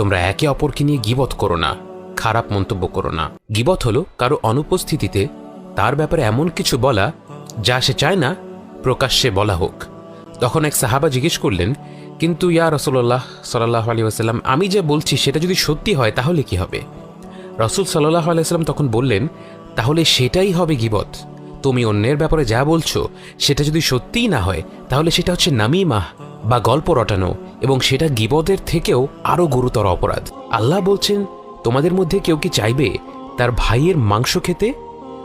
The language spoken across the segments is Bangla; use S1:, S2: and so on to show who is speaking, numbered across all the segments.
S1: তোমরা একে অপরকে নিয়ে গিবত করো না, খারাপ মন্তব্য করো না। গিবত হলো কারও অনুপস্থিতিতে তার ব্যাপারে এমন কিছু বলা যা সে চায় না, প্রকাশ্যে বলা হোক। তখন এক সাহাবা জিজ্ঞেস করলেন, কিন্তু ইয়া রসুল্লাহ সাল্লাহ আলী আসাল্লাম আমি যে বলছি সেটা যদি সত্যি হয় তাহলে কি হবে? রসুল সাল্লাহ আলাইসাল্লাম তখন বললেন, তাহলে সেটাই হবে গিবত। তুমি অন্যের ব্যাপারে যা বলছো সেটা যদি সত্যিই না হয়, তাহলে সেটা হচ্ছে নামিমাহ। বা গল্প রটানো এবং সেটা গিবদের থেকেও আরও গুরুতর অপরাধ। আল্লাহ বলছেন, তোমাদের মধ্যে কেউ কি চাইবে তার ভাইয়ের মাংস খেতে?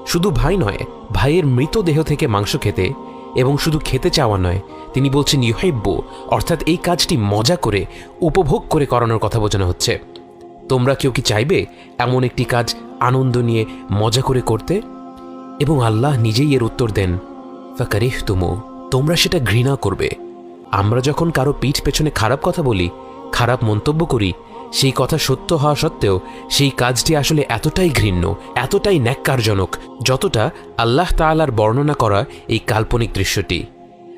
S1: শুধু ভাই নয়, ভাইয়ের মৃতদেহ থেকে মাংস খেতে এবং শুধু খেতে চাওয়া নয়। তিনি বলছেন ইউহেব্য অর্থাৎ এই কাজটি মজা করে, উপভোগ করে করানোর কথা বোঝানো হচ্ছে। তোমরা কেউ কি চাইবে এমন একটি কাজ আনন্দ নিয়ে মজা করে করতে? এবং আল্লাহ নিজেই এর উত্তর দেন ফাকারিহ তুমু তোমরা সেটা ঘৃণা করবে। আমরা যখন কারও পিঠ পেছনে খারাপ কথা বলি, খারাপ মন্তব্য করি, সেই কথা সত্য হওয়া সত্ত্বেও সেই কাজটি আসলে এতটাই ঘৃণ্য, এতটাই ন্যাক্কারজনক, যতটা আল্লাহ তাআলার বর্ণনা করা এই কাল্পনিক দৃশ্যটি।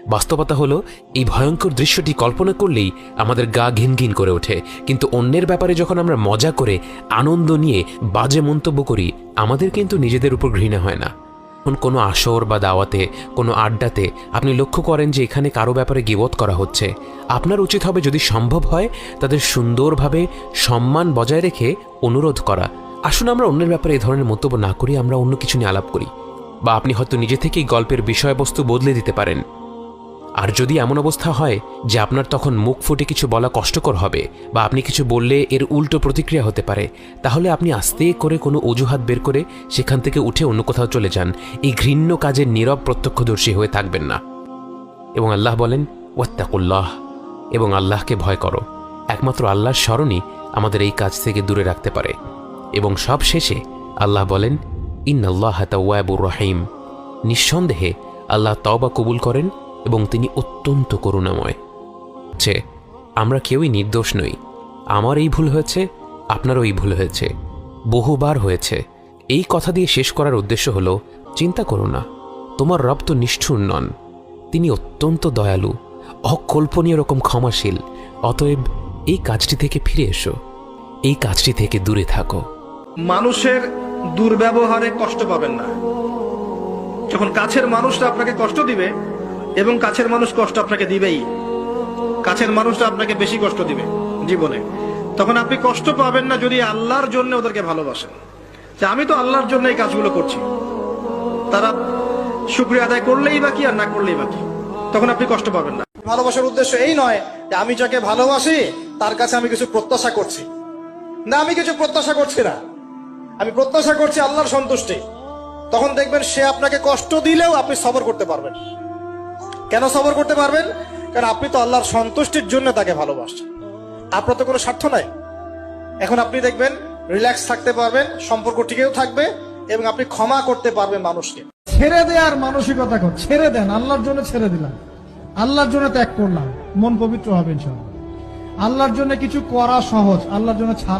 S1: বাস্তবতা হলো, এই ভয়ঙ্কর দৃশ্যটি কল্পনা করলেই আমাদের গা ঘিন ঘিন করে ওঠে, কিন্তু অন্যের ব্যাপারে যখন আমরা মজা করে, আনন্দ নিয়ে বাজে মন্তব্য করি, আমাদের কিন্তু নিজেদের উপর ঘৃণা হয় না। কোনো আসর বা দাওয়াতে, কোনো আড্ডাতে আপনি লক্ষ্য করেন যে এখানে কারও ব্যাপারে গিবত করা হচ্ছে, আপনার উচিত হবে যদি সম্ভব হয় তাদের সুন্দরভাবে সম্মান বজায় রেখে অনুরোধ করা। আসুন আমরা অন্যের ব্যাপারে এ ধরনের মন্তব্য না করি, আমরা অন্য কিছু নিয়ে আলাপ করি। বা আপনি হয়তো নিজে থেকেই গল্পের বিষয়বস্তু বদলে দিতে পারেন। আর যদি এমন অবস্থা হয় যে আপনার তখন মুখ ফুটে কিছু বলা কষ্টকর হবে বা আপনি কিছু বললে এর উল্টো প্রতিক্রিয়া হতে পারে, তাহলে আপনি আস্তে করে কোনো অজুহাত বের করে সেখান থেকে উঠে অন্য কোথাও চলে যান। এই ঘৃণ্য কাজের নীরব প্রত্যক্ষদর্শী হয়ে থাকবেন না। এবং আল্লাহ বলেন, ওয়াত্তাকুল্লাহ। এবং আল্লাহকে ভয় করো। একমাত্র আল্লাহর স্মরণই আমাদের এই কাজ থেকে দূরে রাখতে পারে। এবং সব শেষে আল্লাহ বলেন ইন আল্লাহ তাওয়াবুর রহিম। নিঃসন্দেহে আল্লাহ তওবা কবুল করেন এবং তিনি অত্যন্ত করুণাময়। হচ্ছে আমরা কেউই নির্দোষ নই। আমার এই ভুল হয়েছে, আপনারও এই ভুল হয়েছে। বহুবার হয়েছে। এই কথা দিয়ে শেষ করার উদ্দেশ্য হলো, চিন্তা করো না। তোমার রব তো নিষ্ঠুর নন। তিনি অত্যন্ত দয়ালু, অকল্পনীয় রকম ক্ষমাশীল। অতএব এই কাজটি থেকে ফিরে এসো। এই কাজটি থেকে দূরে থাকো।
S2: মানুষের দুর্ব্যবহারে কষ্ট পাবেন না। যখন কাছের মানুষটা আপনাকে কষ্ট দিবে এবং কাছের মানুষ কষ্ট আপনাকে দিবেই। কাছের মানুষটা আপনাকে বেশি কষ্ট দিবে জীবনে। তখন আপনি কষ্ট পাবেন না যদি আল্লাহর জন্য ওদেরকে ভালোবাসেন। যে আমি তো আল্লাহর জন্য এই কাজগুলো করছি। তারা শুক্রিয়া আদায় করলেই বাকি আর না করলেই বাকি তখন আপনি কষ্ট পাবেন না। ভালোবাসার উদ্দেশ্য এই নয় যে আমি যাকে ভালোবাসি, তার কাছে আমি কিছু প্রত্যাশা করছি। না, আমি কিছু প্রত্যাশা করছি না। আমি প্রত্যাশা করছি আল্লাহর সন্তুষ্টি। তখন দেখবেন সে আপনাকে কষ্ট দিলেও আপনি সবর করতে পারবেন। কেন সবর করতে পারবেন? কারণ আপনি তো আল্লাহর সন্তুষ্টির জন্য তাকে ভালোবাসছেন। আপনার তো কোনো স্বার্থ নাই। এখন আপনি দেখবেন রিল্যাক্স থাকতে পারবেন, সম্পর্ক টিকেও থাকবে এবং আপনি ক্ষমা করতে পারবেন মানুষকে।
S3: ছেড়ে দেওয়ার মানসিকতা কর। ছেড়ে দেন, আল্লাহর জন্য ছেড়ে দিলাম। আল্লাহর জন্য ত্যাগ করলাম। মন পবিত্র হবে ইনশাআল্লাহ। আল্লাহর জন্য কিছু করা সহজ, আল্লাহর জন্য ছাড়া